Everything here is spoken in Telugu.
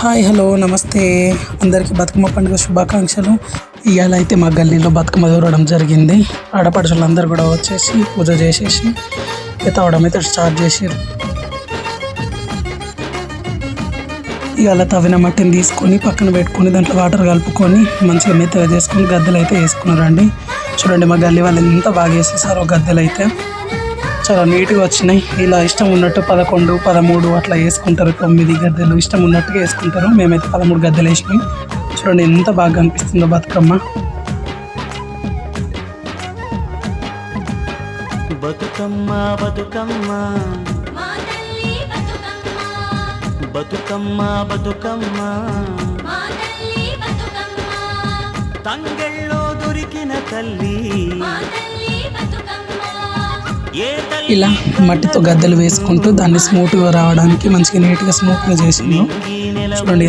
హాయ్ హలో నమస్తే. అందరికీ బతుకమ్మ పండుగ శుభాకాంక్షలు. ఇవాళ అయితే మా గల్లీలో బతుకమ్మ దూరడం జరిగింది. ఆడపడుచులందరూ కూడా వచ్చేసి పూజ చేసేసి తవ్వడం అయితే స్టార్ట్ చేసారు ఇవాళ తవ్విన మట్టిని తీసుకొని పక్కన పెట్టుకొని దాంట్లో వాటర్ కలుపుకొని మంచిగా మెత్తగా చేసుకొని గద్దెలు అయితే వేసుకున్నారండి. చూడండి మా గల్లీ వాళ్ళు ఎంత బాగా వేసేసారో గద్దెలు అయితే చాలా నీట్గా వచ్చినాయి. ఇలా ఇష్టం ఉన్నట్టు పదకొండు పదమూడు అట్లా వేసుకుంటారు. తొమ్మిది గద్దెలు ఇష్టం ఉన్నట్టుగా వేసుకుంటారు. మేమైతే పదమూడు గద్దెలు వేసినాయి చూడండి ఎంత బాగా కనిపిస్తుందో బతుకమ్మ. బతుకమ్మ బతుకమ్మ. మా తల్లి బతుకమ్మ. బతుకమ్మ బతుకమ్మ. మా తల్లి బతుకమ్మ. తంగెళ్ళో దొరికిన తల్లి ఇలా మట్టితో గద్దెలు వేసుకుంటూ దాన్ని స్మూత్గా రావడానికి మంచిగా నీట్గా స్మూత్గా చేసిండు. చూడండి